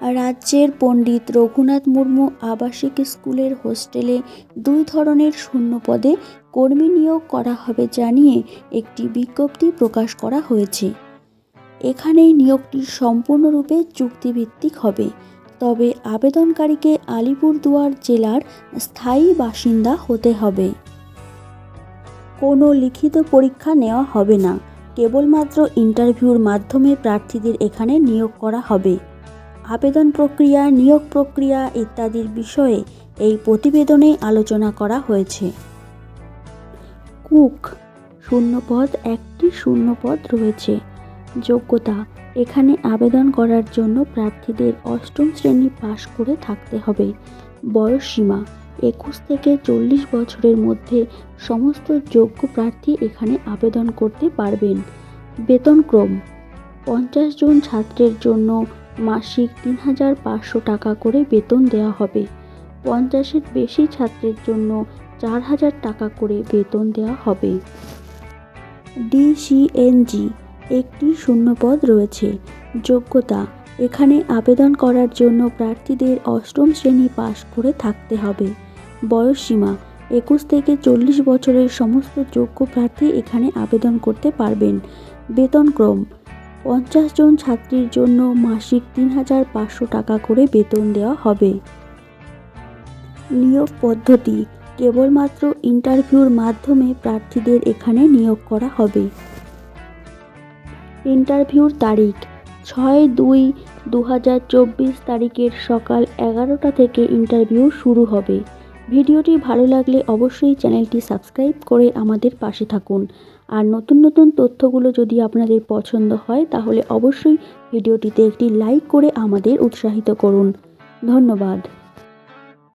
রাজ্যের পণ্ডিত রঘুনাথ মুর্মু আবাসিক স্কুলের হোস্টেলে দুই ধরনের শূন্য পদে কর্মী নিয়োগ করা হবে জানিয়ে একটি বিজ্ঞপ্তি প্রকাশ করা হয়েছে। এখানে নিয়োগটি সম্পূর্ণরূপে চুক্তিভিত্তিক হবে। তবে আবেদনকারীকে আলিপুরদুয়ার জেলার স্থায়ী বাসিন্দা হতে হবে। কোনো লিখিত পরীক্ষা নেওয়া হবে না। কেবলমাত্র ইন্টারভিউর মাধ্যমে প্রার্থীদের এখানে নিয়োগ করা হবে। আবেদন প্রক্রিয়া, নিয়োগ প্রক্রিয়া ইত্যাদির বিষয়ে এই প্রতিবেদনে আলোচনা করা হয়েছে। কুক, শূন্যপদ একটি শূন্যপদ রয়েছে। যোগ্যতা, এখানে আবেদন করার জন্য প্রার্থীদের অষ্টম শ্রেণি পাশ করে থাকতে হবে। বয়স সীমা, একুশ থেকে চল্লিশ বছরের মধ্যে সমস্ত যোগ্য প্রার্থী এখানে আবেদন করতে পারবেন। বেতনক্রম পঞ্চাশ জন ছাত্রের জন্য মাসিক তিন হাজার পাঁচশো টাকা করে বেতন দেওয়া হবে। পঞ্চাশের বেশি ছাত্রের জন্য চার হাজার টাকা করে বেতন দেওয়া হবে। ডিসিএনজি একটি শূন্যপদ রয়েছে। যোগ্যতা, এখানে আবেদন করার জন্য প্রার্থীদের অষ্টম শ্রেণি পাশ করে থাকতে হবে। বয়স সীমা একুশ থেকে চল্লিশ বছরের সমস্ত যোগ্য প্রার্থী এখানে আবেদন করতে পারবেন। বেতনক্রম পঞ্চাশ জন ছাত্রীর জন্য মাসিক তিন হাজার পাঁচশো টাকা করে বেতন দেওয়া হবে। নিয়োগ পদ্ধতি, কেবলমাত্র ইন্টারভিউর মাধ্যমে প্রার্থীদের এখানে নিয়োগ করা হবে। ইন্টারভিউর তারিখ, ছয় দুই দু তারিখের সকাল এগারোটা থেকে ইন্টারভিউ শুরু হবে। ভিডিওটি ভালো লাগলে অবশ্যই চ্যানেলটি সাবস্ক্রাইব করে আমাদের পাশে থাকুন। আর নতুন নতুন তথ্যগুলো যদি আপনাদের পছন্দ হয়, তাহলে অবশ্যই ভিডিওটিতে একটি লাইক করে আমাদের উৎসাহিত করুন। ধন্যবাদ।